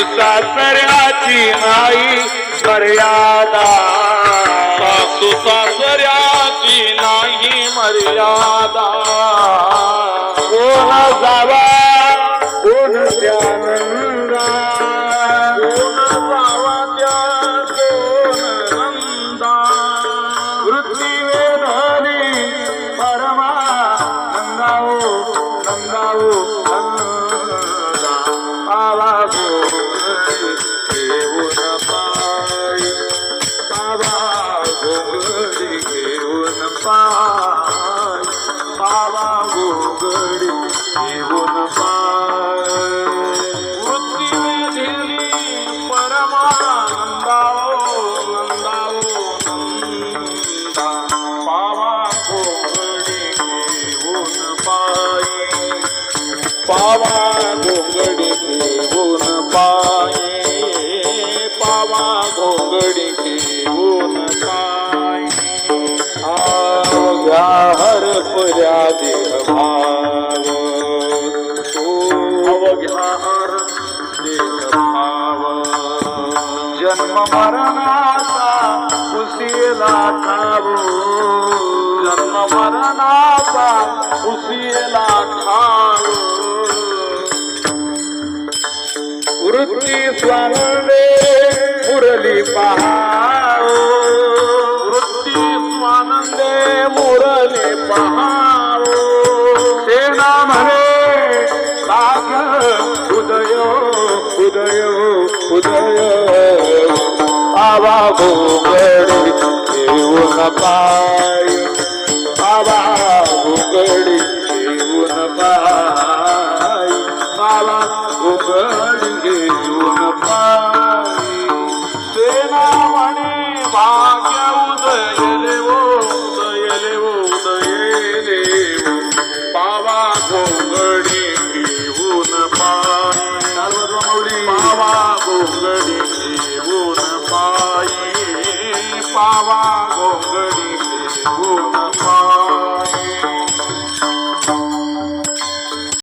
सासऱ्याची आई मर्यादा. सासू सासऱ्याची नाही मर्यादा. कोण जावा पाय पावा गोगरी येऊन पाय वृत्ती वेधिली परमानंदाओ नंदाओ नंदा. पावा गोगडी घेऊन पाय पावा गोगडी घेऊन पायी पावा गोगडी हरपुऱ्या देह अवघ्यार अवघ्या जन्म मरणाचा कुशीला ठावो जन्म मरणाचा उशिला ठाव वृत्ती स्वानंदे मुरली पहा स्वानंदे मुरले पहाव सेना म्हणे साग उदय उदय उदय. आवा गोगडी येऊन पाय. आवा गोगडी येऊन पाय. आवा भोगडी घेऊ घेऊन पावा गोंगडी